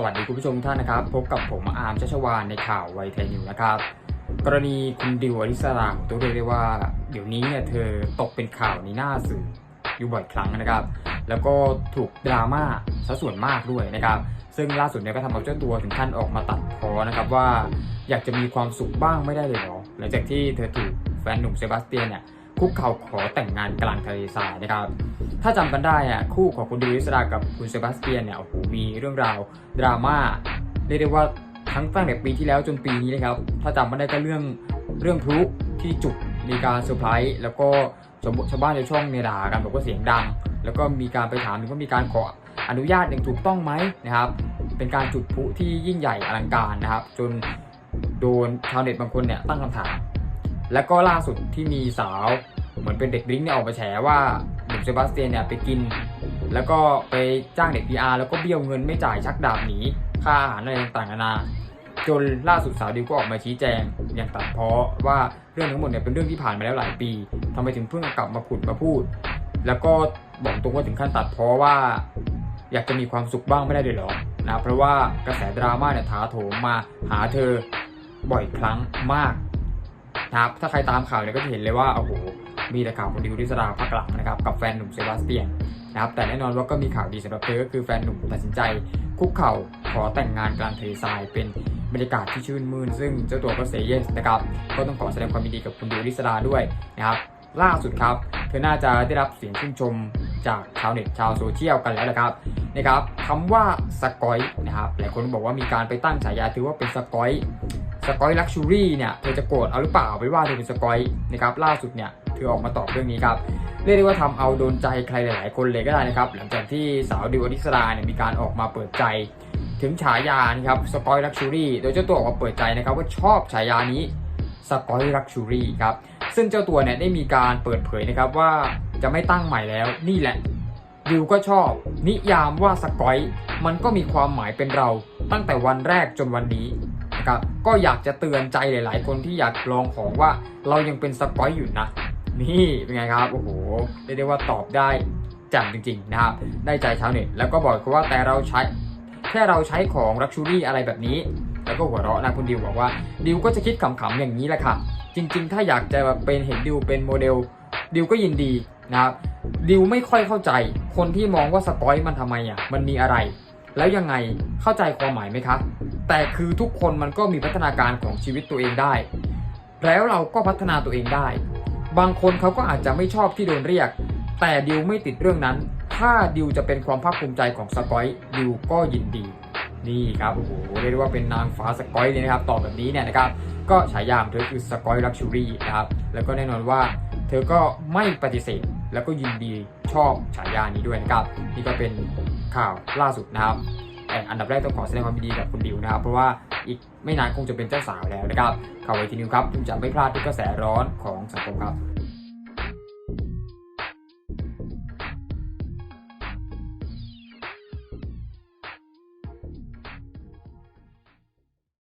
สวัสดีคุณผู้ชมท่านนะครับ พบกับผมอาร์มชัชวานในข่าวไวเทนิวนะครับ กรณีคุณดิวอริสราผมต้องเรียกได้ว่า เดี๋ยวนี้เนี่ยเธอตกเป็นข่าวในหน้าสื่ออยู่บ่อยครั้งนะครับ แล้วก็ถูกดราม่าซะส่วนมากด้วยนะครับ ซึ่งล่าสุดเนี่ยก็ทำเอาเจ้าตัวถึงขั้นออกมาตัดพอนะครับว่าอยากจะมีความสุขบ้างไม่ได้เลยหรอหลังจากที่เธอถูกแฟนหนุ่มเซบาสเตียนเนี่ยคุกเข่าขอแต่งงานกลางทะเลทรายนะครับ ถ้าจำกันได้อะคู่ของคุณดิวิสรากับคุณเซบาสเตียนเนี่ยโอ้โหมีเรื่องราวดราม่าเรียกได้ว่าทั้งตั้งแต่ปีที่แล้วจนปีนี้นะครับ ถ้าจำไม่ได้ก็เรื่องเรื่องพลุที่จุดมีการเซอร์ไพรส์แล้วก็ชาวบ้านในช่องเนี่ยด่ากันบอกว่าเสียงดัง แล้วก็มีการไปถามว่ามีการขออนุญาตอย่างถูกต้องไหมนะครับ เป็นการจุดพลุที่ยิ่งใหญ่อลังการนะครับ จนโดนชาวเน็ตบางคนเนี่ยตั้งคำถาม แล้วก็ล่าสุดที่มีสาวเหมือนเป็นเด็กดิ้งเนี่ยออกมาแฉว่า เซบาสเตียนเนี่ยไปกิน แล้วก็ไปจ้างเด็ก PR แล้วก็เบี้ยวเงินไม่จ่ายชักดาบหนีค่าอาหารอะไรต่างๆนานาจนล่าสุดสาวดิวก็ออกมาชี้แจง อย่างตัดเพ้อว่าเรื่องทั้งหมดเนี่ยเป็นเรื่องที่ผ่านมาแล้วหลายปีทำไมถึงเพิ่งกลับมาขุดมาพูด แล้วก็บอกตรงว่าถึงขั้นตัดเพ้อว่า อยากจะมีความสุขบ้างไม่ได้เลยหรอนะเพราะว่ากระแสดราม่าเนี่ยถาโถมมาหาเธอบ่อยครั้งมากนะครับถ้าใครตามข่าวเนี่ยก็จะเห็นเลยว่าโอ้โห มีแต่ข่าวคนดิวดิสราพักหลังนะครับกับแฟนหนุ่มเซบาสเตียนนะครับแต่แน่นอนว่าก็มีข่าวดีสำหรับเธอก็คือแฟนหนุ่มตัดสินใจ คุกเข่าขอแต่งงานกลางทะเลทรายเป็นบรรยากาศที่ชื่นมื่นซึ่งเจ้าตัวก็เซเยสนะครับก็ต้องขอแสดงความยินดีกับคุณดิวดิสราด้วยนะครับล่าสุดครับ เธอน่าจะได้รับเสียงชื่นชมจากชาวเน็ตชาวโซเชียลกันแล้วละครับนะครับคำว่าสกอยนะครับหลายคนบอกว่ามีการไปตั้งฉายาถือว่าเป็นสกอย สกอยลักชูรี่เนี่ยเธอจะโกรธเอาหรือเปล่าไปว่าเธอเป็นสกอยนะครับล่าสุดเนี่ยเธอออกมาตอบเรื่องนี้ครับเรียกได้ว่าทำเอาโดนใจใครหลาย ๆ คนเลยก็ได้นะครับ หลังจากที่สาวดิวอนิสราเนี่ยมีการออกมาเปิดใจ ถึงฉายานะครับสกอยลักชูรี่โดยเจ้าตัวออกมาเปิดใจนะครับว่าชอบฉายานี้สกอยลักชูรี่ครับซึ่งเจ้าตัวเนี่ยได้มีการเปิดเผยนะครับว่าจะไม่ตั้งใหม่แล้วนี่แหละดิวก็ชอบ นิยามว่าสกอยมันก็มีความหมายเป็นเรา ตั้งแต่วันแรกจนวันนี้ นะครับก็อยากจะเตือนใจหลาย ๆ คนที่อยากลองของว่าเรายังเป็นสกอยอยู่นะ นี่เป็นไงครับโอ้โหเรียกได้ว่าตอบได้แจ่มจริง ๆ นะครับ ได้ใจชาวเน็ตแล้วก็บอกเขาว่าแต่เราใช้แค่เราใช้ของลักชูรี่อะไรแบบนี้ แล้วก็หัวเราะนะคุณดิวบอกว่าดิวก็จะคิดขำๆอย่างนี้แหละค่ะ จริง ๆ ถ้าอยากจะเป็นเห็นดิวเป็นโมเดลดิวก็ยินดีนะครับดิวไม่ค่อยเข้าใจ คนที่มองว่าสปอยมันทำไมอะมันมีอะไร แล้วยังไงเข้าใจความหมายไหมคะ แต่คือทุกคนมันก็มีพัฒนาการของชีวิตตัวเองได้ แล้วเราก็พัฒนาตัวเองได้ บางคนเขาก็อาจจะไม่ชอบที่โดนเรียก แต่ดิวไม่ติดเรื่องนั้น ถ้าดิวจะเป็นความภาคภูมิใจของสกอยดิวก็ยินดี นี่ครับโอ้โหเรียกได้ว่าเป็นนางฟ้าสกอยเลยนะครับตอบแบบนี้เนี่ยนะครับก็ฉายาของเธอคือสกอยลักชูรี่นะครับแล้วก็แน่นอนว่าเธอก็ไม่ปฏิเสธแล้วก็ยินดีชอบฉายานี้ด้วยนะครับ นี่ก็เป็นข่าวล่าสุดนะครับ แต่อันดับแรกต้องขอแสดงความยินดีกับคุณดิวนะครับ เพราะว่าอีกไม่นานคงจะเป็นเจ้าสาวแล้วนะครับข่าวไวทีนิวครับคุณจะไม่พลาดทุกกระแสร้อนของสังคมครับ